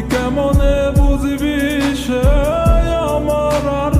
তুই কেমনে বুঝবি সে আমার আর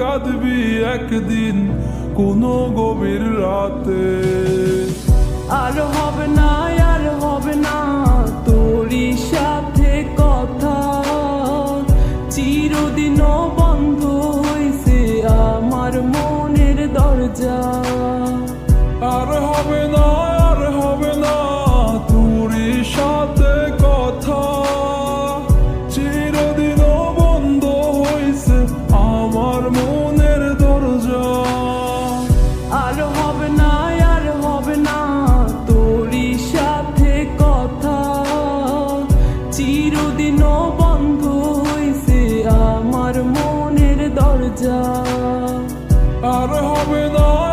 কাঁদবি একদিন কোনো গভীর রাতে। আর হবে আর হবে না